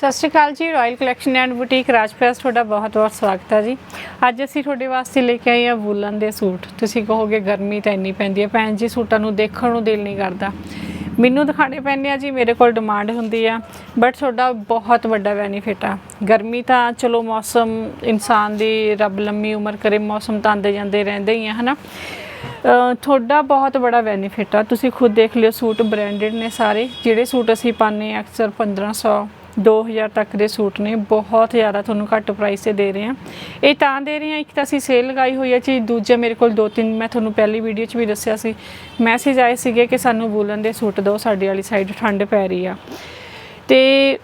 ਸਤਿ ਸ਼੍ਰੀ ਅਕਾਲ ਜੀ ਰਾਇਲ ਕਲੈਕਸ਼ਨ ਐਂਡ ਬੁਟੀਕ ਰਾਜਪ੍ਰੈਸ ਤੁਹਾਡਾ ਬਹੁਤ-ਬਹੁਤ ਸਵਾਗਤ ਹੈ ਜੀ। ਅੱਜ ਅਸੀਂ ਤੁਹਾਡੇ ਵਾਸਤੇ ਲੈ ਕੇ ਆਏ ਹਾਂ ਵੂਲਨ ਦੇ ਸੂਟ। ਤੁਸੀਂ ਕਹੋਗੇ ਗਰਮੀ ਤਾਂ ਇੰਨੀ ਪੈਂਦੀ ਹੈ ਭੈਣ ਜੀ ਸੂਟਾਂ ਨੂੰ ਦੇਖਣ ਨੂੰ ਦਿਲ ਨਹੀਂ ਕਰਦਾ। ਮੈਨੂੰ ਦਿਖਾਣੇ ਪੈਂਦੇ ਆ ਜੀ ਮੇਰੇ ਕੋਲ ਡਿਮਾਂਡ ਹੁੰਦੀ ਆ ਬਟ ਤੁਹਾਡਾ ਬਹੁਤ ਵੱਡਾ ਬੈਨੀਫਿਟ ਆ। ਗਰਮੀ ਤਾਂ ਚਲੋ ਮੌਸਮ ਇਨਸਾਨ ਦੀ ਰੱਬ ਲੰਮੀ ਉਮਰ ਕਰੇ ਮੌਸਮ ਤਾਂ ਆਉਂਦੇ ਜਾਂਦੇ ਰਹਿੰਦੇ ਹੀ ਆ ਹਨਾ? ਅ, ਤੁਹਾਡਾ ਬਹੁਤ ਬੜਾ ਬੈਨੀਫਿਟ ਆ। ਤੁਸੀਂ ਖੁਦ ਦੇਖ ਲਿਓ ਸੂਟ ਬ੍ਰਾਂਡਡ ਨੇ ਸਾਰੇ ਜਿਹੜੇ ਸੂਟ ਅਸੀਂ ਪਾਉਂਦੇ ਹਾਂ ਅਕਸਰ 1500 2000 ਤੱਕ ਦੇ ਸੂਟ ਨੇ, ਬਹੁਤ ਜ਼ਿਆਦਾ ਤੁਹਾਨੂੰ ਘੱਟ ਪ੍ਰਾਈਸ ਤੇ ਦੇ ਰਹੇ ਹਾਂ। ਇਹ ਤਾਂ ਦੇ ਰਹੇ ਹਾਂ, ਇੱਕ ਤਾਂ ਅਸੀਂ ਸੇਲ ਲਗਾਈ ਹੋਈ ਹੈ ਜੀ, ਦੂਜਾ ਮੇਰੇ ਕੋਲ ਦੋ ਤਿੰਨ, ਮੈਂ ਤੁਹਾਨੂੰ ਪਹਿਲੀ ਵੀਡੀਓ 'ਚ ਵੀ ਦੱਸਿਆ ਸੀ। ਮੈਸੇਜ ਆਏ ਸੀਗੇ ਕਿ ਸਾਨੂੰ ਵੂਲਨ ਦੇ ਸੂਟ ਦਿਓ, ਸਾਡੇ ਵਾਲੀ ਸਾਈਡ ਠੰਡ ਪੈ ਰਹੀ ਆ। ਤੇ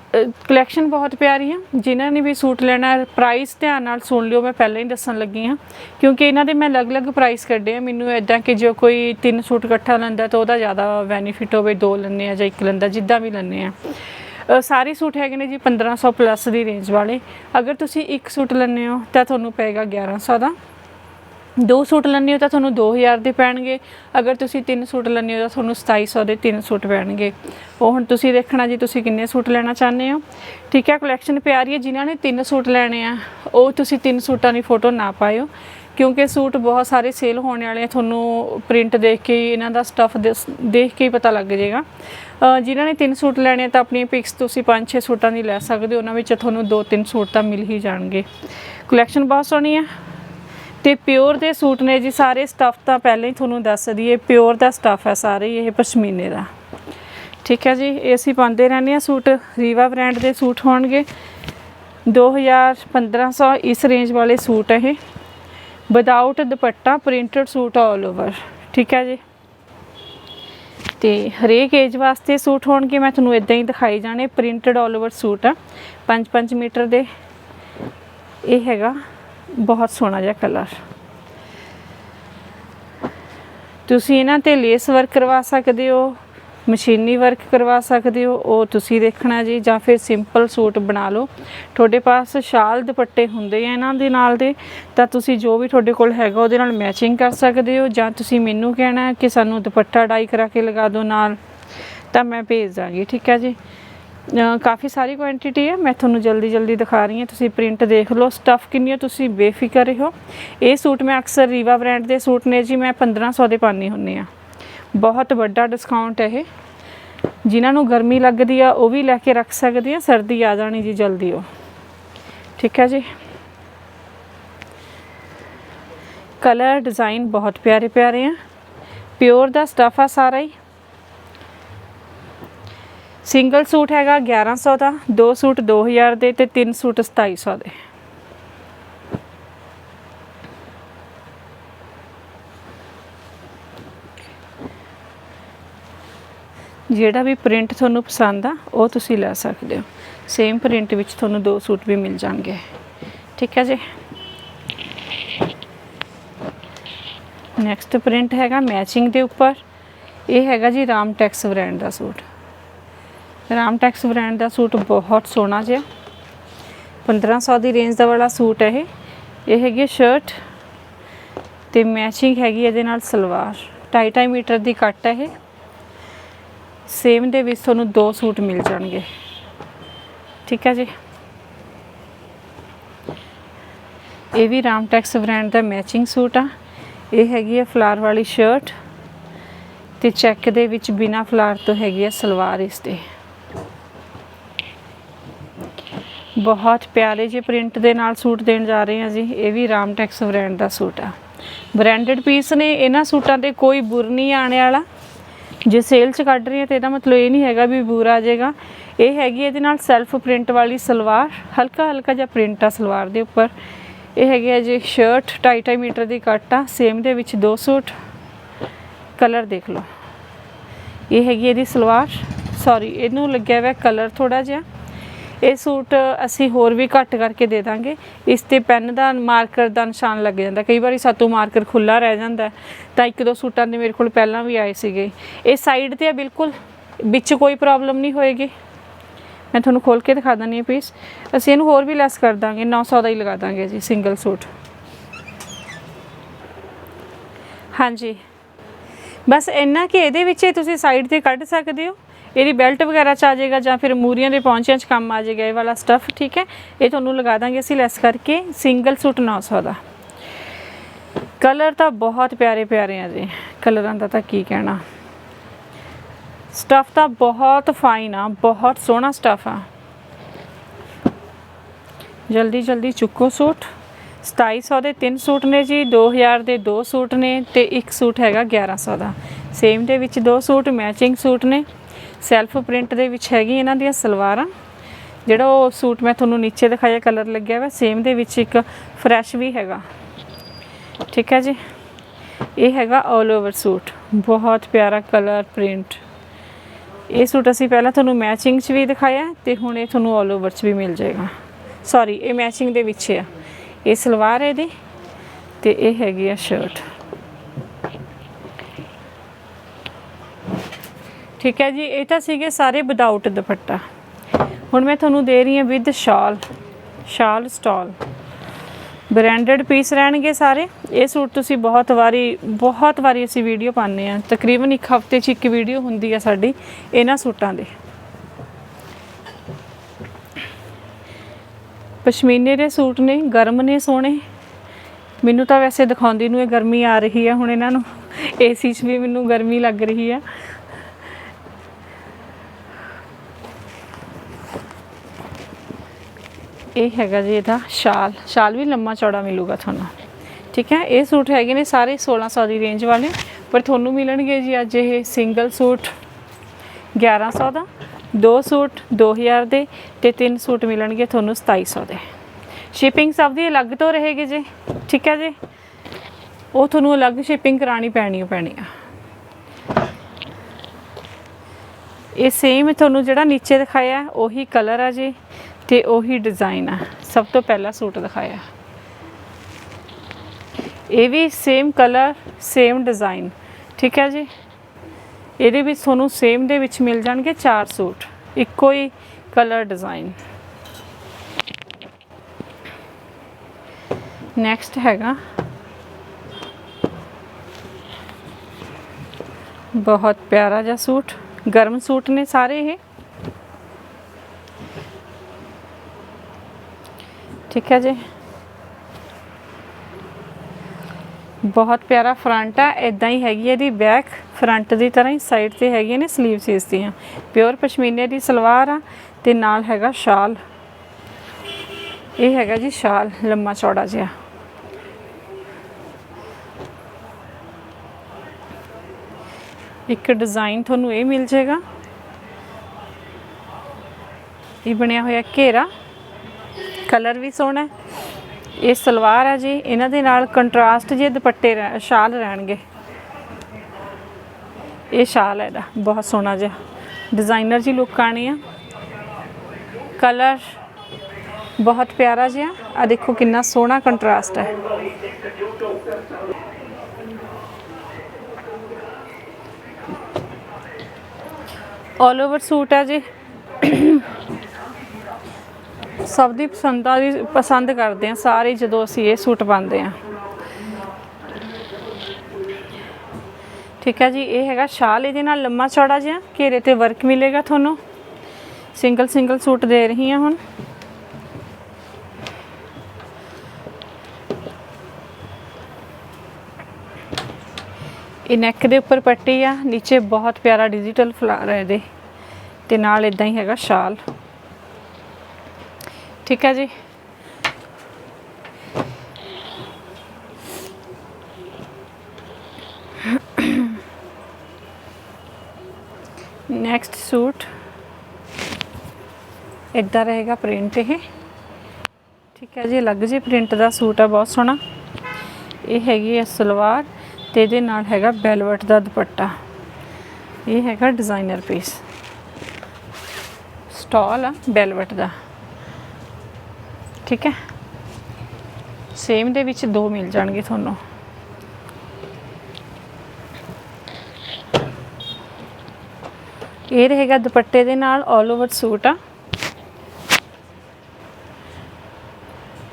ਕਲੈਕਸ਼ਨ ਬਹੁਤ ਪਿਆਰੀ ਆ। ਜਿਨ੍ਹਾਂ ਨੇ ਵੀ ਸੂਟ ਲੈਣਾ ਪ੍ਰਾਈਸ ਧਿਆਨ ਨਾਲ ਸੁਣ ਲਿਓ, ਮੈਂ ਪਹਿਲਾਂ ਹੀ ਦੱਸਣ ਲੱਗੀ ਆ ਕਿਉਂਕਿ ਇਹਨਾਂ ਦੇ ਮੈਂ ਅਲੱਗ-ਅਲੱਗ ਪ੍ਰਾਈਸ ਕੱਢੇ ਆ। ਮੈਨੂੰ ਐਦਾਂ ਕਿ ਜੋ ਕੋਈ ਤਿੰਨ ਸੂਟ ਇਕੱਠਾ ਲੈਂਦਾ ਤਾਂ ਉਹਦਾ ਜ਼ਿਆਦਾ ਬੈਨੀਫਿਟ ਹੋਵੇ, ਦੋ ਲੈਣੇ ਆ ਜਾਂ ਇੱਕ ਲੈਂਦਾ, ਜਿੱਦਾਂ ਵੀ ਲੈਣੇ ਆ। ਸਾਰੇ ਸੂਟ ਹੈਗੇ ਨੇ ਜੀ 1500 ਪਲੱਸ ਦੀ ਰੇਂਜ ਵਾਲੇ। ਅਗਰ ਤੁਸੀਂ ਇੱਕ ਸੂਟ ਲੈਣੇ ਹੋ ਤਾਂ ਤੁਹਾਨੂੰ ਪਏਗਾ 1100 ਦਾ। ਦੋ ਸੂਟ ਲੈਣੇ ਹੋ ਤਾਂ ਤੁਹਾਨੂੰ 2000 ਦੇ ਪੈਣਗੇ। ਅਗਰ ਤੁਸੀਂ ਤਿੰਨ ਸੂਟ ਲੈਣੇ ਹੋ ਤਾਂ ਤੁਹਾਨੂੰ 2700 ਦੇ ਤਿੰਨ ਸੂਟ ਪੈਣਗੇ। ਉਹ ਹੁਣ ਤੁਸੀਂ ਦੇਖਣਾ ਜੀ, ਤੁਸੀਂ ਕਿੰਨੇ ਸੂਟ ਲੈਣਾ ਚਾਹੁੰਦੇ ਹੋ। ਠੀਕ ਹੈ ਕਲੈਕਸ਼ਨ ਪਿਆਰੀ ਹੈ, ਜਿਨ੍ਹਾਂ ਨੇ ਤਿੰਨ ਸੂਟ ਲੈਣੇ ਆ, ਉਹ ਤੁਸੀਂ ਤਿੰਨ ਸੂਟਾਂ ਦੀ ਫੋਟੋ ਨਾ ਪਾਇਓ। ਕਿਉਂਕਿ ਸੂਟ ਬਹੁਤ ਸਾਰੇ ਸੇਲ ਹੋਣ ਵਾਲੇ ਆ ਤੁਹਾਨੂੰ ਪ੍ਰਿੰਟ ਦੇਖ ਕੇ ਹੀ ਇਹਨਾਂ ਦਾ ਸਟੱਫ ਦੇਖ ਕੇ ਹੀ ਪਤਾ ਲੱਗ ਜਾਏਗਾ। ਅ, ਜਿਨ੍ਹਾਂ ਨੇ ਤਿੰਨ ਸੂਟ ਲੈਣੇ ਆ ਤਾਂ ਆਪਣੀਆਂ ਪਿਕਸ ਤੁਸੀਂ 5-6 ਸੂਟਾਂ ਦੀ ਲੈ ਸਕਦੇ ਹੋ ਉਹਨਾਂ ਵਿੱਚ ਤੁਹਾਨੂੰ ਦੋ ਤਿੰਨ ਸੂਟ ਤਾਂ ਮਿਲ ਹੀ ਜਾਣਗੇ। ਕਲੈਕਸ਼ਨ ਬਹੁਤ ਸੋਹਣੀ ਹੈ ਤੇ ਪਿਓਰ ਦੇ ਸੂਟ ਨੇ ਜੀ ਸਾਰੇ ਸਟੱਫ ਤਾਂ ਪਹਿਲਾਂ ਹੀ ਤੁਹਾਨੂੰ ਦੱਸ ਦਈਏ ਪਿਓਰ ਦਾ ਸਟੱਫ ਹੈ ਸਾਰੇ ਹੀ ਇਹ ਪਸ਼ਮੀਨੇ ਦਾ। ਠੀਕ ਹੈ ਜੀ ਇਹ ਅਸੀਂ ਪਾਉਂਦੇ ਰਹਿੰਦੇ ਆ ਸੂਟ ਰੀਵਾ ਬ੍ਰਾਂਡ ਦੇ ਸੂਟ ਹੋਣਗੇ। 2000 1500 ਇਸ ਰੇਂਜ ਵਾਲੇ ਸੂਟ ਇਹ। Without dupatta printed suit all over ਠੀਕ ਹੈ ਜੀ? ਤੇ ਹਰੇਕ ਏਜ ਵਾਸਤੇ ਸੂਟ ਹੋਣਗੇ, ਮੈਂ ਤੁਹਾਨੂੰ ਇਦਾਂ ਹੀ ਦਿਖਾਈ ਜਾਣੇ ਪ੍ਰਿੰਟਡ ਆਲ ਓਵਰ ਸੂਟ ਆ। 5-5 ਮੀਟਰ ਦੇ। ਇਹ ਹੈਗਾ ਬਹੁਤ ਸੋਹਣਾ ਜਿਹਾ ਕਲਰ ਤੁਸੀਂ ਇਹਨਾਂ ਤੇ ਲੇਸ ਵਰਕ ਕਰਵਾ ਸਕਦੇ ਹੋ। ਮਸ਼ੀਨੀ ਵਰਕ ਕਰਵਾ ਸਕਦੇ ਹੋ, ਉਹ ਤੁਸੀਂ ਦੇਖਣਾ ਜੀ, ਜਾਂ ਫਿਰ ਸਿੰਪਲ ਸੂਟ ਬਣਾ ਲਓ। ਤੁਹਾਡੇ ਪਾਸ ਸ਼ਾਲ ਦੁਪੱਟੇ ਹੁੰਦੇ ਆ ਇਹਨਾਂ ਦੇ ਨਾਲ ਦੇ, ਤਾਂ ਤੁਸੀਂ ਜੋ ਵੀ ਤੁਹਾਡੇ ਕੋਲ ਹੈਗਾ ਉਹਦੇ ਨਾਲ ਮੈਚਿੰਗ ਕਰ ਸਕਦੇ ਹੋ, ਜਾਂ ਤੁਸੀਂ ਮੈਨੂੰ ਕਹਿਣਾ ਕਿ ਸਾਨੂੰ ਦੁਪੱਟਾ ਡਾਈ ਕਰਾ ਕੇ ਲਗਾ ਦਿਓ ਨਾਲ, ਤਾਂ ਮੈਂ ਭੇਜ ਦਾਂਗੀ, ਠੀਕ ਹੈ ਜੀ? ਕਾਫੀ ਸਾਰੀ ਕੁਆਂਟੀਟੀ ਹੈ, ਮੈਂ ਤੁਹਾਨੂੰ ਜਲਦੀ ਜਲਦੀ ਦਿਖਾ ਰਹੀ ਹਾਂ, ਤੁਸੀਂ ਪ੍ਰਿੰਟ ਦੇਖ ਲਓ ਸਟੱਫ ਕਿੰਨੀ ਹੈ ਤੁਸੀਂ ਬੇਫਿਕਰ ਰਹੋ। ਇਹ ਸੂਟ ਮੈਂ ਅਕਸਰ ਰੀਵਾ ਬ੍ਰਾਂਡ ਦੇ ਸੂਟ ਨੇ ਜੀ, ਮੈਂ 1500 ਦੇ ਪਾਉਂਦੀ ਹੁੰਨੀ ਆ ਬਹੁਤ ਵੱਡਾ ਡਿਸਕਾਊਂਟ ਹੈ ਇਹ। ਜਿਨ੍ਹਾਂ ਨੂੰ ਗਰਮੀ ਲੱਗਦੀ ਆ, ਉਹ ਵੀ ਲੈ ਕੇ ਰੱਖ ਸਕਦੇ ਆ। ਸਰਦੀ ਆ ਜਾਣੀ ਜੀ ਜਲਦੀ ਉਹ। ਠੀਕ ਹੈ ਜੀ। ਕਲਰ ਡਿਜ਼ਾਈਨ ਬਹੁਤ ਪਿਆਰੇ ਪਿਆਰੇ ਆ। ਪਿਓਰ ਦਾ ਸਟਫ ਆ ਸਾਰਾ ਹੀ। ਸਿੰਗਲ ਸੂਟ ਹੈਗਾ 1100 ਦਾ, ਦੋ ਸੂਟ 2000 ਦੇ ਤੇ ਤਿੰਨ ਸੂਟ 2700 ਦੇ। ਜਿਹੜਾ ਵੀ ਪ੍ਰਿੰਟ ਤੁਹਾਨੂੰ ਪਸੰਦ ਆ, ਉਹ ਤੁਸੀਂ ਲੈ ਸਕਦੇ ਹੋ। ਸੇਮ ਪ੍ਰਿੰਟ ਵਿੱਚ ਤੁਹਾਨੂੰ ਦੋ ਸੂਟ ਵੀ ਮਿਲ ਜਾਣਗੇ। ਠੀਕ ਹੈ ਜੀ? ਨੈਕਸਟ ਪ੍ਰਿੰਟ ਹੈਗਾ ਮੈਚਿੰਗ ਦੇ ਉੱਪਰ। ਇਹ ਹੈਗਾ ਜੀ ਰਾਮ ਟੈਕਸ ਬ੍ਰਾਂਡ ਦਾ ਸੂਟ। ਰਾਮ ਟੈਕਸ ਬ੍ਰਾਂਡ ਦਾ ਸੂਟ ਬਹੁਤ ਸੋਹਣਾ ਜਿਹਾ। 1500 ਦੀ ਰੇਂਜ ਦਾ ਵਾਲਾ ਸੂਟ ਹੈ ਇਹ। ਇਹ ਹੈਗੀ ਸ਼ਰਟ ਤੇ ਮੈਚਿੰਗ ਹੈਗੀ ਇਹਦੇ ਨਾਲ ਸਲਵਾਰ। 2.5 ਮੀਟਰ ਦੀ ਕੱਟ ਹੈ ਇਹ। ਸੇਮ ਦੇ ਵਿੱਚ ਤੁਹਾਨੂੰ ਦੋ ਸੂਟ ਮਿਲ ਜਾਣਗੇ। ਠੀਕ ਹੈ ਜੀ। ਇਹ ਵੀ ਰਾਮ ਟੈਕਸ ਬ੍ਰਾਂਡ ਦਾ ਮੈਚਿੰਗ ਸੂਟ ਆ। ਇਹ ਹੈਗੀ ਹੈ ਫਲਾਰ ਵਾਲੀ ਸ਼ਰਟ ਤੇ ਚੈੱਕ ਦੇ ਵਿੱਚ ਬਿਨਾ ਫਲਾਰ ਤੋਂ ਹੈਗੀ ਹੈ ਸਲਵਾਰ ਇਸ ਤੇ। ਬਹੁਤ ਪਿਆਰੇ ਜਿਹੇ ਪ੍ਰਿੰਟ ਦੇ ਨਾਲ ਸੂਟ ਦੇਣ ਜਾ ਰਹੇ ਹਾਂ ਜੀ। ਇਹ ਵੀ ਰਾਮ ਟੈਕਸ ਬ੍ਰਾਂਡ ਦਾ ਸੂਟ ਆ। ਬ੍ਰਾਂਡਡ ਪੀਸ ਨੇ ਇਹਨਾਂ ਸੂਟਾਂ ਤੇ ਕੋਈ ਬੁਰ ਨਹੀਂ ਆਣੇ ਵਾਲਾ। ਜੇ ਸੇਲ 'ਚ ਕੱਢ ਰਹੀ ਹੈ ਤੇ ਇਹਦਾ ਮਤਲਬ ਇਹ ਨਹੀਂ ਹੈਗਾ ਵੀ ਬੂਰਾ ਆ ਜਾਏਗਾ। ਇਹ ਹੈਗੀ ਇਹਦੇ ਨਾਲ ਸੈਲਫ ਪ੍ਰਿੰਟ ਵਾਲੀ ਸਲਵਾਰ, ਹਲਕਾ ਹਲਕਾ ਜਿਹਾ ਪ੍ਰਿੰਟ ਆ ਸਲਵਾਰ ਦੇ ਉੱਪਰ। ਇਹ ਹੈਗੀ ਹੈ ਜੀ ਸ਼ਰਟ 2.5 ਮੀਟਰ ਦੀ ਕੱਟ ਆ ਸੇਮ ਦੇ ਵਿੱਚ ਦੋ ਸੂਟ। ਕਲਰ ਦੇਖ ਲਓ। ਇਹ ਹੈਗੀ ਇਹਦੀ ਸਲਵਾਰ। ਸੌਰੀ ਇਹਨੂੰ ਲੱਗਿਆ ਹੋਇਆ ਕਲਰ ਥੋੜਾ ਜਿਹਾ। ਇਹ ਸੂਟ ਅਸੀਂ ਹੋਰ ਵੀ ਘੱਟ ਕਰਕੇ ਦੇ ਦਾਂਗੇ। ਇਸ ਤੇ ਪੈਨ ਦਾ ਮਾਰਕਰ ਦਾ ਨਿਸ਼ਾਨ ਲੱਗ ਜਾਂਦਾ। ਕਈ ਵਾਰੀ ਸਾਤੋਂ ਮਾਰਕਰ ਖੁੱਲਾ ਰਹਿ ਜਾਂਦਾ ਤਾਂ ਇੱਕ ਦੋ ਸੂਟਾਂ ਦੇ ਮੇਰੇ ਕੋਲ ਪਹਿਲਾਂ ਵੀ ਆਏ ਸੀਗੇ। ਇਹ ਸਾਈਡ ਤੇ ਆ ਬਿਲਕੁਲ, ਵਿੱਚ ਕੋਈ ਪ੍ਰੋਬਲਮ ਨਹੀਂ ਹੋਏਗੀ। ਮੈਂ ਤੁਹਾਨੂੰ ਖੋਲ ਕੇ ਦਿਖਾ ਦਿੰਦੀ ਹਾਂ ਪੀਸ ਅਸੀਂ ਇਹਨੂੰ ਹੋਰ ਵੀ ਲੈਸ ਕਰ ਦਾਂਗੇ 900 ਦਾ ਹੀ ਲਗਾ ਦਾਂਗੇ ਜੀ ਸਿੰਗਲ ਸੂਟ। ਹਾਂਜੀ। ਬਸ ਇੰਨਾ ਕਿ ਇਹਦੇ ਵਿੱਚ ਤੁਸੀਂ ਸਾਈਡ ਤੇ ਕੱਢ ਸਕਦੇ ਹੋ। ਇਹਦੀ ਬੈਲਟ ਵਗੈਰਾ ਚ ਆ ਜਾਏਗਾ ਜਾਂ ਫਿਰ ਮੂਰੀਆਂ ਦੇ ਪੌਂਚਿਆਂ ਚ ਕੰਮ ਆ ਜਾਏਗਾ, ਇਹ ਵਾਲਾ ਸਟੱਫ ਠੀਕ ਹੈ? ਇਹ ਤੁਹਾਨੂੰ ਲਗਾ ਦਾਂਗੇ ਅਸੀਂ ਲੈਸ ਕਰਕੇ ਸਿੰਗਲ ਸੂਟ 900 ਦਾ ਕਲਰ ਤਾਂ ਬਹੁਤ ਪਿਆਰੇ ਪਿਆਰੇ ਆ ਜੀ। ਕਲਰਾਂ ਦਾ ਤਾਂ ਕੀ ਕਹਿਣਾ। ਸਟੱਫ ਤਾਂ ਬਹੁਤ ਫਾਈਨ ਆ, ਬਹੁਤ ਸੋਹਣਾ ਸਟੱਫ ਆ। ਜਲਦੀ ਜਲਦੀ ਚੁੱਕੋ ਸੂਟ। 2700 ਦੇ ਤਿੰਨ ਸੂਟ ਨੇ ਜੀ 2000 ਦੇ ਦੋ ਸੂਟ ਨੇ ਤੇ ਇੱਕ ਸੂਟ ਹੈਗਾ 1100 ਦਾ। ਸੇਮ ਦੇ ਵਿੱਚ ਦੋ ਸੂਟ ਮੈਚਿੰਗ ਸੂਟ ਨੇ। ਸੈਲਫ ਪ੍ਰਿੰਟ ਦੇ ਵਿੱਚ ਹੈਗੀ ਇਹਨਾਂ ਦੀਆਂ ਸਲਵਾਰਾਂ। ਜਿਹੜਾ ਉਹ ਸੂਟ ਮੈਂ ਤੁਹਾਨੂੰ ਨੀਚੇ ਦਿਖਾਇਆ ਕਲਰ ਲੱਗਿਆ ਹੋਇਆ ਸੇਮ ਦੇ ਵਿੱਚ ਇੱਕ ਫਰੈਸ਼ ਵੀ ਹੈਗਾ। ਠੀਕ ਹੈ ਜੀ? ਇਹ ਹੈਗਾ 올 ਓਵਰ ਸੂਟ। ਬਹੁਤ ਪਿਆਰਾ ਕਲਰ ਪ੍ਰਿੰਟ ਇਹ ਸੂਟ ਅਸੀਂ ਪਹਿਲਾਂ ਤੁਹਾਨੂੰ ਮੈਚਿੰਗ 'ਚ ਵੀ ਦਿਖਾਇਆ ਤੇ ਹੁਣ ਇਹ ਤੁਹਾਨੂੰ 올 ਓਵਰ 'ਚ ਵੀ ਮਿਲ ਜਾਏਗਾ। ਸੌਰੀ ਇਹ ਮੈਚਿੰਗ ਦੇ ਵਿੱਚ ਆ। ਇਹ ਸਲਵਾਰ ਹੈ ਇਹਦੀ ਤੇ ਇਹ ਹੈਗੀ ਆ ਸ਼ਰਟ ਠੀਕ ਹੈ ਜੀ, ਇਹ ਤਾਂ ਸੀਗੇ ਸਾਰੇ ਵਿਦਆਊਟ ਦੁਪੱਟਾ। ਹੁਣ ਮੈਂ ਤੁਹਾਨੂੰ ਦੇ ਰਹੀ ਹਾਂ ਵਿਦ ਸ਼ਾਲ ਸ਼ਾਲ ਸਟਾਲ ਬ੍ਰਾਂਡਡ ਪੀਸ ਰਹਿਣਗੇ ਸਾਰੇ। ਇਹ ਸੂਟ ਤੁਸੀਂ ਬਹੁਤ ਵਾਰੀ ਬਹੁਤ ਵਾਰੀ ਅਸੀਂ ਵੀਡੀਓ ਪਾਉਂਦੇ ਆ ਤਕਰੀਬਨ ਇੱਕ ਹਫ਼ਤੇ 'ਚ ਇੱਕ ਵੀਡੀਓ ਹੁੰਦੀ ਆ ਸਾਡੀ ਇਹਨਾਂ ਸੂਟਾਂ ਦੇ। ਪਸ਼ਮੀਨੇ ਦੇ ਸੂਟ ਨੇ, ਗਰਮ ਨੇ, ਸੋਹਣੇ। ਮੈਨੂੰ ਤਾਂ ਵੈਸੇ ਦਿਖਾਉਂਦੀ ਨੂੰ ਇਹ ਗਰਮੀ ਆ ਰਹੀ ਹੈ ਹੁਣ ਇਹਨਾਂ ਨੂੰ। ਏਸੀ 'ਚ ਵੀ ਮੈਨੂੰ ਗਰਮੀ ਲੱਗ ਰਹੀ ਹੈ ਇਹ ਹੈਗਾ ਜੀ ਇਹਦਾ ਸ਼ਾਲ। ਸ਼ਾਲ ਵੀ ਲੰਮਾ ਚੌੜਾ ਮਿਲੂਗਾ ਤੁਹਾਨੂੰ। ਠੀਕ ਹੈ? ਇਹ ਸੂਟ ਹੈਗੇ ਨੇ ਸਾਰੇ 1600 ਦੀ ਰੇਂਜ ਵਾਲੇ, ਪਰ ਤੁਹਾਨੂੰ ਮਿਲਣਗੇ ਜੀ ਅੱਜ ਇਹ ਸਿੰਗਲ ਸੂਟ 1100 ਦਾ, ਦੋ ਸੂਟ 2000 ਦੇ ਤੇ ਤਿੰਨ ਸੂਟ ਮਿਲਣਗੇ ਤੁਹਾਨੂੰ 2700 ਦੇ। ਸ਼ਿਪਿੰਗ ਸਭ ਦੀ ਅਲੱਗ ਤੋਂ ਰਹੇਗੀ ਜੀ। ਠੀਕ ਹੈ ਜੀ? ਉਹ ਤੁਹਾਨੂੰ ਅਲੱਗ ਸ਼ਿਪਿੰਗ ਕਰਾਣੀ ਪੈਣੀ ਓ ਪੈਣੀ ਆ। ਇਹ ਸੇਮ ਤੁਹਾਨੂੰ ਜਿਹੜਾ ਨੀਚੇ ਦਿਖਾਇਆ, ਉਹੀ ਕਲਰ ਆ ਜੀ। ਤੇ ਉਹੀ ਡਿਜ਼ਾਈਨ ਆ। ਸਭ ਤੋਂ ਪਹਿਲਾ ਸੂਟ ਦਿਖਾਇਆ। ਇਹ ਵੀ ਸੇਮ ਕਲਰ ਸੇਮ ਡਿਜ਼ਾਈਨ ਠੀਕ ਹੈ ਜੀ? ਇਹਦੇ ਵਿੱਚ ਤੁਹਾਨੂੰ ਸੇਮ ਦੇ ਵਿੱਚ ਮਿਲ ਜਾਣਗੇ ਚਾਰ ਸੂਟ। ਇੱਕੋ ਹੀ ਕਲਰ ਡਿਜ਼ਾਈਨ ਨੈਕਸਟ ਹੈਗਾ। ਬਹੁਤ ਪਿਆਰਾ ਜਿਹਾ ਸੂਟ। ਗਰਮ ਸੂਟ ਨੇ ਸਾਰੇ ਇਹ। ਠੀਕ ਹੈ ਜੀ। ਬਹੁਤ ਪਿਆਰਾ ਫਰੰਟ ਆ ਇਦਾਂ ਹੀ ਹੈਗੀ ਇਹਦੀ ਬੈਕ ਫਰੰਟ ਦੀ ਤਰ੍ਹਾਂ ਹੀ ਸਾਈਡ ਤੇ ਹੈਗੀਆਂ ਨੇ 슬ੀਵਸ ਇਸ ਦੀਆਂ। ਪਿਓਰ ਪਸ਼ਮੀਨੇ ਦੀ ਸਲਵਾਰ ਆ ਤੇ ਨਾਲ ਹੈਗਾ ਸ਼ਾਲ। ਇਹ ਹੈਗਾ ਜੀ ਸ਼ਾਲ, ਲੰਮਾ ਚੌੜਾ ਜਿਹਾ। ਇੱਕ ਡਿਜ਼ਾਈਨ ਤੁਹਾਨੂੰ ਇਹ ਮਿਲ ਜਾਏਗਾ। ਇਹ ਬਣਿਆ ਹੋਇਆ ਘੇਰਾ। ਕਲਰ ਵੀ ਸੋਹਣਾ ਇਹ ਸਲਵਾਰ ਹੈ ਜੀ। ਇਹਨਾਂ ਦੇ ਨਾਲ ਕੰਟਰਾਸਟ ਜੇ ਦੁਪੱਟੇ ਸ਼ਾਲ ਰਹਿਣਗੇ। ਇਹ ਸ਼ਾਲ ਹੈ ਇਹਦਾ। ਬਹੁਤ ਸੋਹਣਾ ਜਿਹਾ। ਡਿਜ਼ਾਈਨਰ ਜੀ ਲੁੱਕ ਆਣੀ ਆ। ਕਲਰ ਬਹੁਤ ਪਿਆਰਾ ਜਿਹਾ। ਆ ਦੇਖੋ ਕਿੰਨਾ ਸੋਹਣਾ ਕੰਟਰਾਸਟ ਹੈ। ਆਲ ਓਵਰ ਸੂਟ ਹੈ ਜੀ। ਸਭ ਦੀ ਪਸੰਦਾਂ ਦੀ ਪਸੰਦ ਕਰਦੇ ਆ ਸਾਰੇ ਜਦੋਂ ਅਸੀਂ ਇਹ ਸੂਟ ਪਾਉਂਦੇ ਆ ਠੀਕ ਹੈ ਜੀ, ਇਹ ਹੈਗਾ ਸ਼ਾਲ, ਇਹਦੇ ਨਾਲ ਲੰਮਾ ਚੌੜਾ ਜਿਹਾ, ਘੇਰੇ ਤੇ ਵਰਕ ਮਿਲੇਗਾ ਤੁਹਾਨੂੰ। ਸਿੰਗਲ ਸਿੰਗਲ ਸੂਟ ਦੇ ਰਹੀ ਹਾਂ ਹੁਣ। ਇਹ ਨੈਕ ਦੇ ਉੱਪਰ ਪੱਟੀ ਆ, ਨੀਚੇ ਬਹੁਤ ਪਿਆਰਾ ਡਿਜੀਟਲ ਫਲਾਰ ਹੈ ਇਹਦੇ। ਤੇ ਨਾਲ ਇਦਾਂ ਹੀ ਹੈਗਾ ਸ਼ਾਲ। ਠੀਕ ਹੈ ਜੀ। ਨੈਕਸਟ ਸੂਟ ਇਦਾਂ ਰਹੇਗਾ ਪ੍ਰਿੰਟ ਇਹ। ਠੀਕ ਹੈ ਜੀ, ਅਲੱਗ ਜੀ ਪ੍ਰਿੰਟ ਦਾ ਸੂਟ ਆ ਬਹੁਤ ਸੋਹਣਾ। ਇਹ ਹੈਗੀ ਹੈ ਸਲਵਾਰ ਤੇ ਇਹਦੇ ਨਾਲ ਹੈਗਾ ਬੈਲਵਟ ਦਾ ਦੁਪੱਟਾ। ਇਹ ਹੈਗਾ ਡਿਜ਼ਾਈਨਰ ਪੀਸ ਸਟਾਲ ਆ ਬੈਲਵਟ ਦਾ। ਠੀਕ ਹੈ? ਸੇਮ ਦੇ ਵਿੱਚ ਦੋ ਮਿਲ ਜਾਣਗੇ ਤੁਹਾਨੂੰ। ਇਹ ਰਹੇਗਾ ਦੁਪੱਟੇ ਦੇ ਨਾਲ 올 ਓਵਰ ਸੂਟ ਆ।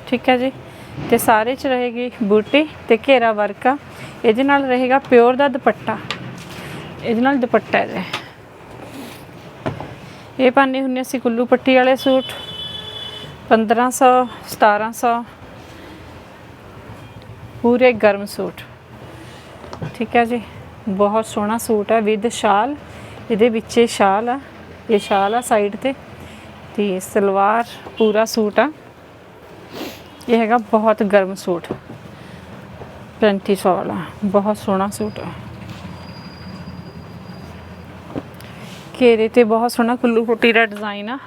ਠੀਕ ਹੈ ਜੀ? ਤੇ ਸਾਰੇ ਚ ਰਹੇਗੀ ਬੂਟੀ ਤੇ ਘੇਰਾ ਵਰਕ ਆ। ਇਹਦੇ ਨਾਲ ਰਹੇਗਾ ਪਿਓਰ ਦਾ ਦੁਪੱਟਾ। ਇਹਦੇ ਨਾਲ ਦੁਪੱਟਾ ਇਹਦੇ। ਇਹ ਪਾਣੇ ਹੁੰਨੇ ਅਸੀਂ ਕੁੱਲੂ ਪੱਟੀ ਵਾਲੇ ਸੂਟ। 1500 1700 ਪੂਰੇ ਗਰਮ ਸੂਟ। ਠੀਕ ਹੈ ਜੀ। ਬਹੁਤ ਸੋਹਣਾ ਸੂਟ ਹੈ ਵਿਦ ਸ਼ਾਲ। ਇਹਦੇ ਵਿੱਚ ਇਹ ਸ਼ਾਲ ਆ। ਇਹ ਸ਼ਾਲ ਆ ਸਾਈਡ ਤੇ। ਤੇ ਸਲਵਾਰ ਪੂਰਾ ਸੂਟ ਆ। ਇਹ ਹੈਗਾ ਬਹੁਤ ਗਰਮ ਸੂਟ। 3500 ਵਾਲਾ। ਬਹੁਤ ਸੋਹਣਾ ਸੂਟ ਆ। ਘੇਰੇ ਤੇ ਬਹੁਤ ਸੋਹਣਾ ਕੁੱਲੂ ਕੁੱਟੀ ਦਾ ਡਿਜ਼ਾਈਨ ਆ।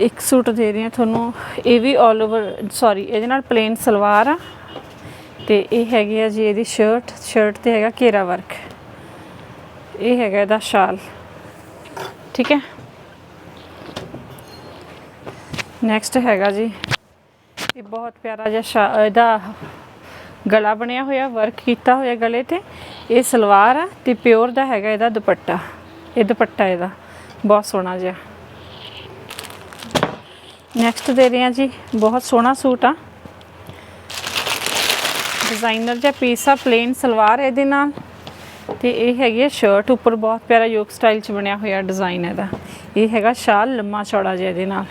ਇੱਕ ਸੂਟ ਦੇ ਰਹੀ ਹਾਂ ਤੁਹਾਨੂੰ। ਇਹ ਵੀ 올 ਓਵਰ ਸੌਰੀ ਇਹਦੇ ਨਾਲ ਪਲੇਨ ਸਲਵਾਰ ਆ। ਤੇ ਇਹ ਹੈਗੀ ਆ ਜੀ ਇਹਦੀ ਸ਼ਰਟ ਸ਼ਰਟ ਤੇ ਹੈਗਾ ਘੇਰਾ ਵਰਕ ਇਹ ਹੈਗਾ ਇਹਦਾ ਸ਼ਾਲ। ਠੀਕ ਹੈ? ਨੈਕਸਟ ਹੈਗਾ ਜੀ, ਇਹ ਬਹੁਤ ਪਿਆਰਾ ਜਿਹਾ ਸ਼ਾ- ਇਹਦਾ ਗਲਾ ਬਣਿਆ ਹੋਇਆ ਵਰਕ ਕੀਤਾ ਹੋਇਆ ਗਲੇ ਤੇ। ਇਹ ਸਲਵਾਰ ਆ ਤੇ ਪਿਓਰ ਦਾ ਹੈਗਾ ਇਹਦਾ ਦੁਪੱਟਾ। ਇਹ ਦੁਪੱਟਾ ਇਹਦਾ, ਬਹੁਤ ਸੋਹਣਾ ਜਿਹਾ। ਨੈਕਸਟ ਦੇ ਰਹੇ ਹਾਂ ਜੀ, ਬਹੁਤ ਸੋਹਣਾ ਸੂਟ ਆ। ਡਿਜ਼ਾਈਨਰ ਜਿਹਾ ਪੀਸ ਆ ਪਲੇਨ ਸਲਵਾਰ ਇਹਦੇ ਨਾਲ। ਤੇ ਇਹ ਹੈਗੀ ਹੈ ਸ਼ਰਟ ਉੱਪਰ, ਬਹੁਤ ਪਿਆਰਾ ਯੋਗ ਸਟਾਈਲ ਚ ਬਣਿਆ ਹੋਇਆ ਡਿਜ਼ਾਈਨ ਇਹਦਾ। ਇਹ ਹੈਗਾ ਸ਼ਾਲ, ਲੰਮਾ ਚੌੜਾ ਜਿਹਾ ਇਹਦੇ ਨਾਲ।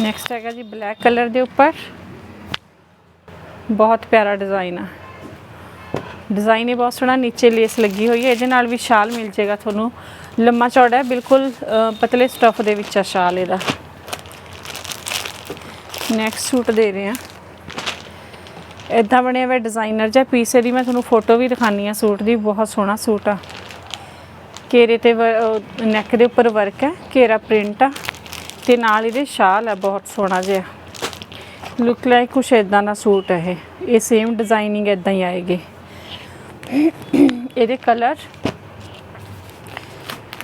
ਨੈਕਸਟ ਹੈਗਾ ਜੀ ਬਲੈਕ ਕਲਰ ਦੇ ਉੱਪਰ। ਬਹੁਤ ਪਿਆਰਾ ਡਿਜ਼ਾਈਨ ਆ। ਡਿਜ਼ਾਈਨ ਇਹ ਬਹੁਤ ਸੋਹਣਾ, ਨੀਚੇ ਲੇਸ ਲੱਗੀ ਹੋਈ ਹੈ ਇਹਦੇ ਨਾਲ ਵੀ ਸ਼ਾਲ ਮਿਲ ਜਾਏਗਾ ਤੁਹਾਨੂੰ। ਲੰਮਾ ਚੌੜਾ ਹੈ, ਬਿਲਕੁਲ ਪਤਲੇ ਸਟਫ ਦੇ ਵਿੱਚ ਆ ਸ਼ਾਲ ਇਹਦਾ। ਨੈਕਸਟ ਸੂਟ ਦੇ ਰਹੇ ਆ ਇਦਾਂ ਬਣਿਆ ਹੋਇਆ ਡਿਜ਼ਾਈਨਰ ਜਿਹਾ ਪੀਸ ਦੀ ਮੈਂ ਤੁਹਾਨੂੰ ਫੋਟੋ ਵੀ ਦਿਖਾਨੀ ਆ ਸੂਟ ਦੀ, ਬਹੁਤ ਸੋਹਣਾ ਸੂਟ ਆ। ਘੇਰੇ ਤੇ ਨੈਕ ਦੇ ਉੱਪਰ ਵਰਕ ਹੈ, ਘੇਰਾ ਪ੍ਰਿੰਟ ਆ, ਤੇ ਨਾਲ ਇਹਦੇ ਸ਼ਾਲ ਆ, ਬਹੁਤ ਸੋਹਣਾ ਜਿਹਾ। ਲੁੱਕ ਲਾਈਕ ਕੁਛ ਇਦਾਂ ਦਾ ਸੂਟ ਹੈ ਇਹ। ਇਹ ਸੇਮ ਡਿਜ਼ਾਈਨਿੰਗ ਇਦਾਂ ਹੀ ਆਏਗੀ। ਇਹਦੇ ਕਲਰ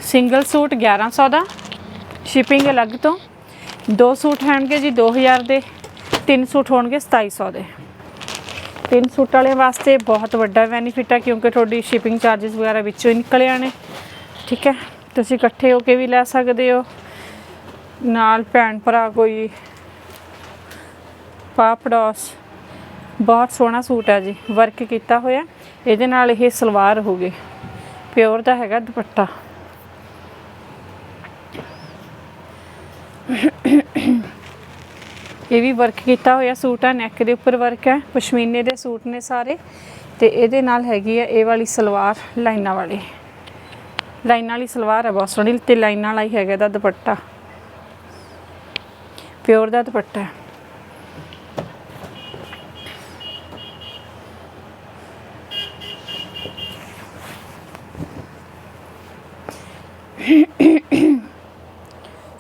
ਸਿੰਗਲ ਸੂਟ 1100 ਦਾ। ਸ਼ਿਪਿੰਗ ਅਲੱਗ ਤੋਂ। ਦੋ ਸੂਟ ਹੋਣਗੇ ਜੀ 2000 ਦੇ। ਤਿੰਨ ਸੂਟ ਹੋਣਗੇ 2700 ਦੇ। ਤਿੰਨ ਸੂਟ ਵਾਲੇ ਵਾਸਤੇ ਬਹੁਤ ਵੱਡਾ ਬੈਨੀਫਿਟ ਹੈ ਕਿਉਂਕਿ ਤੁਹਾਡੀ ਸ਼ਿਪਿੰਗ ਚਾਰजेस ਵਗੈਰਾ ਵਿੱਚੋਂ ਹੀ ਨਿਕਲ ਆਣੇ ਠੀਕ ਹੈ? ਤੁਸੀਂ ਇਕੱਠੇ ਹੋ ਕੇ ਵੀ ਲੈ ਸਕਦੇ ਹੋ। ਨਾਲ ਭੈਣ ਭਰਾ ਕੋਈ ਪਾਪੜੋਸ ਬਹੁਤ ਸੋਹਣਾ ਸੂਟ ਹੈ ਜੀ। ਵਰਕ ਕੀਤਾ ਹੋਇਆ। ਇਹਦੇ ਨਾਲ ਇਹ ਸਲਵਾਰ ਹੋਊਗੀ ਪਿਓਰ ਦਾ ਹੈਗਾ ਦੁਪੱਟਾ। ਇਹ ਵੀ ਵਰਕ ਕੀਤਾ ਹੋਇਆ ਸੂਟ ਆ ਨੈਕ ਦੇ ਉੱਪਰ ਵਰਕ ਹੈ ਪਸ਼ਮੀਨੇ ਦੇ ਸੂਟ ਨੇ ਸਾਰੇ। ਤੇ ਇਹਦੇ ਨਾਲ ਹੈਗੀ ਆ ਇਹ ਵਾਲੀ ਸਲਵਾਰ ਲਾਈਨਾਂ ਵਾਲੀ। ਲਾਈਨਾਂ ਵਾਲੀ ਸਲਵਾਰ ਹੈ ਬਹੁਤ ਸੋਹਣੀ, ਤੇ ਲਾਈਨਾਂ ਵਾਲਾ ਹੀ ਹੈਗਾ ਇਹਦਾ ਦੁਪੱਟਾ। ਪਿਓਰ ਦਾ ਦੁਪੱਟਾ। ਹੈ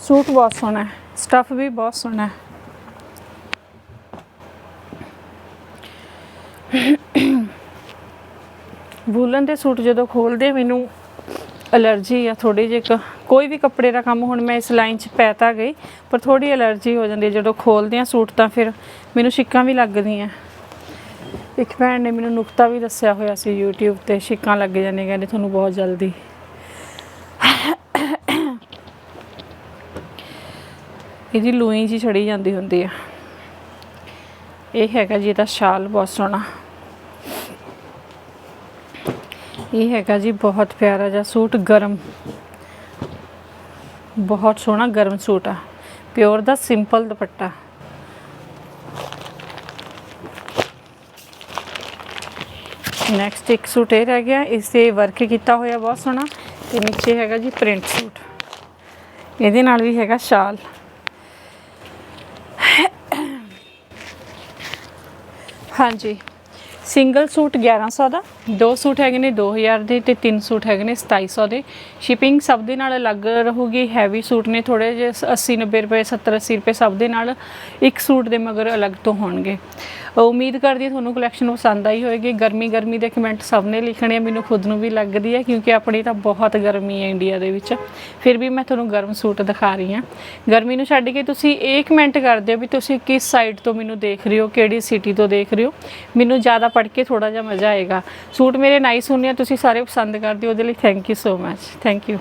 ਸੂਟ ਬਹੁਤ ਸੋਹਣਾ ਹੈ ਸਟਫ ਵੀ ਬਹੁਤ ਸੋਹਣਾ। ਹੈ ਵੂਲਨ ਦੇ ਸੂਟ ਜਦੋਂ ਖੋਲਦੇ, ਮੈਨੂੰ ਅਲਰਜੀ ਆ ਥੋੜੀ ਜਿਹੀ ਕੋਈ ਵੀ ਕੱਪੜੇ ਦਾ ਕੰਮ ਹੁਣ ਮੈਂ ਇਸ ਲਾਈਨ 'ਚ ਪੈ ਤਾਂ ਗਈ, ਪਰ ਥੋੜੀ ਅਲਰਜੀ ਹੋ ਜਾਂਦੀ ਹੈ ਜਦੋਂ ਖੋਲਦੇ ਆ ਸੂਟ ਤਾਂ ਫਿਰ ਮੈਨੂੰ ਛਿੱਕਾਂ ਵੀ ਲੱਗਦੀਆਂ। ਇੱਕ ਭੈਣ ਨੇ ਮੈਨੂੰ ਨੁਕਤਾ ਵੀ ਦੱਸਿਆ ਹੋਇਆ ਸੀ YouTube ਤੇ ਛਿੱਕਾਂ ਲੱਗ ਜਾਂਦੀਆਂ, ਕਹਿੰਦੇ ਤੁਹਾਨੂੰ ਬਹੁਤ ਜਲਦੀ। ਇਹਦੀ ਲੂਈ ਜੀ ਛੜੀ ਜਾਂਦੀ ਹੁੰਦੀ ਆ। ਇਹ ਹੈਗਾ ਜੀ ਇਹਦਾ ਸ਼ਾਲ ਬਹੁਤ ਸੋਹਣਾ। ਇਹ ਹੈਗਾ ਜੀ ਬਹੁਤ ਪਿਆਰਾ ਜਿਹਾ ਸੂਟ, ਗਰਮ। ਬਹੁਤ ਸੋਹਣਾ ਗਰਮ ਸੂਟ ਆ। ਪਿਓਰ ਦਾ ਸਿੰਪਲ ਦੁਪੱਟਾ। ਨੈਕਸਟ ਇੱਕ ਸੂਟ ਇਹ ਰਹਿ ਗਿਆ, ਇਸ ਤੇ ਵਰਕ ਕੀਤਾ ਹੋਇਆ ਬਹੁਤ ਸੋਹਣਾ ਤੇ ਨੀਚੇ ਹੈਗਾ ਜੀ ਪ੍ਰਿੰਟ ਸੂਟ। ਇਹਦੇ ਨਾਲ ਵੀ ਹੈਗਾ ਸ਼ਾਲ। ਹਾਂਜੀ। ਸਿੰਗਲ ਸੂਟ 1100 ਦਾ। ਦੋ ਸੂਟ ਹੈਗੇ ਨੇ 2000 ਦੇ ਤੇ ਤਿੰਨ ਸੂਟ ਹੈਗੇ ਨੇ 2700 ਦੇ। ਸ਼ਿਪਿੰਗ ਸਭ ਦੇ ਨਾਲ ਅਲੱਗ ਰਹੂਗੀ ਹੈਵੀ ਸੂਟ ਨੇ ਥੋੜੇ ਜਿਹੇ 80 90 ਰੁਪਏ 70 80 ਰੁਪਏ ਸਭ ਦੇ ਨਾਲ ਇੱਕ ਸੂਟ ਦੇ ਮਗਰ ਅਲੱਗ ਤੋਂ ਹੋਣਗੇ। ਉਮੀਦ ਕਰਦੀ ਹਾਂ ਤੁਹਾਨੂੰ ਕਲੈਕਸ਼ਨ ਪਸੰਦ ਆਈ ਹੋਵੇਗੀ ਗਰਮੀ ਗਰਮੀ ਦੇ ਕਮੈਂਟ ਸਭ ਨੇ ਲਿਖਣੇ ਆ, ਮੈਨੂੰ ਖੁਦ ਨੂੰ ਵੀ ਲੱਗਦੀ ਹੈ ਕਿਉਂਕਿ ਆਪਣੀ ਤਾਂ ਬਹੁਤ ਗਰਮੀ ਹੈ ਇੰਡੀਆ ਦੇ ਵਿੱਚ। ਫਿਰ ਵੀ ਮੈਂ ਤੁਹਾਨੂੰ ਗਰਮ ਸੂਟ ਦਿਖਾ ਰਹੀ ਹਾਂ। ਗਰਮੀ ਨੂੰ ਛੱਡ ਕੇ ਤੁਸੀਂ ਇਹ ਕਮੈਂਟ ਕਰ ਦਿਓ ਵੀ ਤੁਸੀਂ ਕਿਸ ਸਾਈਡ ਤੋਂ ਮੈਨੂੰ ਦੇਖ ਰਹੇ ਹੋ, ਕਿਹੜੀ ਸਿਟੀ ਤੋਂ ਦੇਖ ਰਹੇ ਹੋ। ਮੈਨੂੰ ਜ਼ਿਆਦਾ ਪੜ੍ਹ ਕੇ ਥੋੜਾ ਜਿਹਾ ਮਜ਼ਾ ਆਏਗਾ। ਸੂਟ ਮੇਰੇ ਨਾਈਸ ਹੁੰਨੇ ਆ, ਤੁਸੀਂ ਸਾਰੇ ਪਸੰਦ ਕਰਦੇ ਹੋ ਉਹਦੇ ਲਈ thank you so much thank you